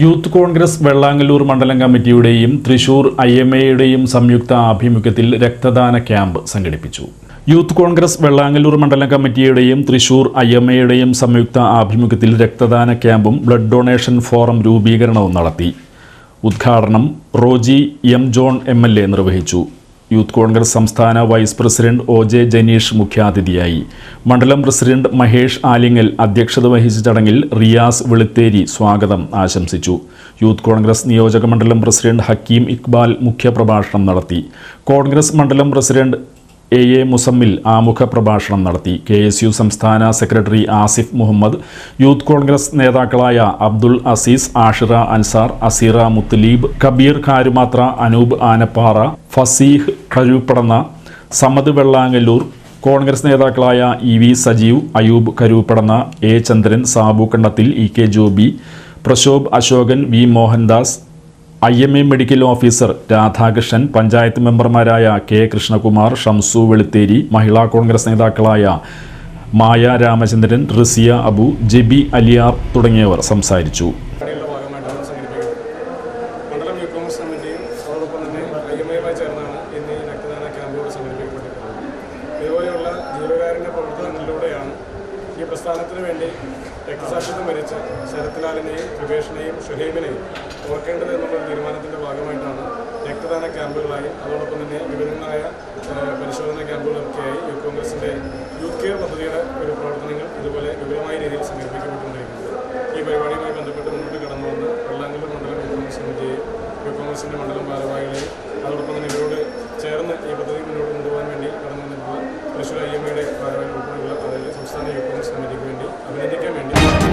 Youth Congress Vellangallur മണ്ഡലം കമ്മിറ്റിയുടെയും Thrissur I M എയുടെയും സംയുക്ത ആഭിമുഖ്യത്തിൽ രക്തദാന ക്യാമ്പ് സംഘടിപ്പിച്ചു. യൂത്ത് കോൺഗ്രസ് വെള്ളാങ്ങല്ലൂർ മണ്ഡലം കമ്മിറ്റിയുടെയും തൃശൂർ ഐ എം എയുടെയും സംയുക്ത ആഭിമുഖ്യത്തിൽ രക്തദാന ക്യാമ്പും ബ്ലഡ് ഡൊണേഷൻ ഫോറം രൂപീകരണവും നടത്തി. ഉദ്ഘാടനം റോജി എം ജോൺ എം നിർവഹിച്ചു. യൂത്ത് കോൺഗ്രസ് സംസ്ഥാന vice president O J Janeesh മുഖ്യാതിഥിയായി. മണ്ഡലം പ്രസിഡന്റ് മഹേഷ് ആലിങ്ങൽ അധ്യക്ഷത വഹിച്ച ചടങ്ങിൽ റിയാസ് വെളുത്തേരി സ്വാഗതം ആശംസിച്ചു. യൂത്ത് കോൺഗ്രസ് നിയോജക മണ്ഡലം പ്രസിഡന്റ് ഹക്കീം ഇക്ബാൽ മുഖ്യപ്രഭാഷണം നടത്തി. കോൺഗ്രസ് മണ്ഡലം പ്രസിഡന്റ് എ. എ. മുസമ്മിൽ ആമുഖ പ്രഭാഷണം നടത്തി. കെ. എസ്. യു സംസ്ഥാന സെക്രട്ടറി ആസിഫ് മുഹമ്മദ് യൂത്ത് കോൺഗ്രസ് നേതാക്കളായ അബ്ദുൾ അസീസ് ആഷിറ അൻസാർ അസീറ മുത്തലീബ് കബീർ കാരുമാത്ര അനൂപ് ആനപ്പാറ ഫസീഹ് കരുപ്പടന്ന സമദ് വെള്ളാങ്ങല്ലൂർ കോൺഗ്രസ് നേതാക്കളായ E V Sajeev Ayoob Karoopadanna A. Chandran Sabu Kannathil E K Joby Prashobh Ashokan V Mohandas I M A medical officer Radhakrishnan panchayat മെമ്പർമാരായ K Krishnakumar Shamsu Veluthery Mahila Congress നേതാക്കളായ Maya Ramachandran Risiya Abu JB Aliyar തുടങ്ങിയവർ സംസാരിച്ചു. മണ്ഡലം കോൺഗ്രസ് കമ്മിറ്റിയും അതോടൊപ്പം തന്നെ ഐ എം ചേർന്നാണ് ഇന്ന് രക്തദാന ക്യാമ്പുകൾ സംഘടിപ്പിക്കപ്പെട്ടിട്ടുള്ളത് പ്രസ്ഥാനത്തിന് വേണ്ടി രക്തസാക്ഷിത്വം മരിച്ച ശരത്ലാലിനെയും കൃപേഷിനെയും ഷുഹൈബിനെയും ഓർക്കേണ്ടത് എന്നുള്ള തീരുമാനത്തിന്റെ ഭാഗമായിട്ടാണ് രക്തദാന ക്യാമ്പുകളായി അതോടൊപ്പം തന്നെ വിവിധങ്ങളായ പരിശോധന ക്യാമ്പുകളൊക്കെയായി യൂത്ത് കോൺഗ്രസിന്റെ യൂത്ത് കെയർ പദ്ധതിയുടെ ഒരു പ്രവർത്തനങ്ങൾ ഇതുപോലെ വിപുലമായ രീതിയിൽ സംഘടിപ്പിക്കപ്പെട്ടുകൊണ്ടിരിക്കുന്നത് ഈ പരിപാടിയുമായി ബന്ധപ്പെട്ട് മുന്നോട്ട് കടന്നു വന്ന് വെള്ളാങ്കല്ലൂർ മണ്ഡലം യൂത്ത് കോൺഗ്രസ് കമ്മിറ്റിയെയും യൂത്ത് കോൺഗ്രസിന്റെ മണ്ഡലം ഭാരവാഹികളെയും അതോടൊപ്പം തന്നെ രൂപയുടെ ഭാരവാഹി ഉൾപ്പെടെയുള്ള അതായത് സംസ്ഥാന യൂത്ത് സമിതിക്ക് വേണ്ടി അഭിനന്ദിക്കാൻ വേണ്ടി.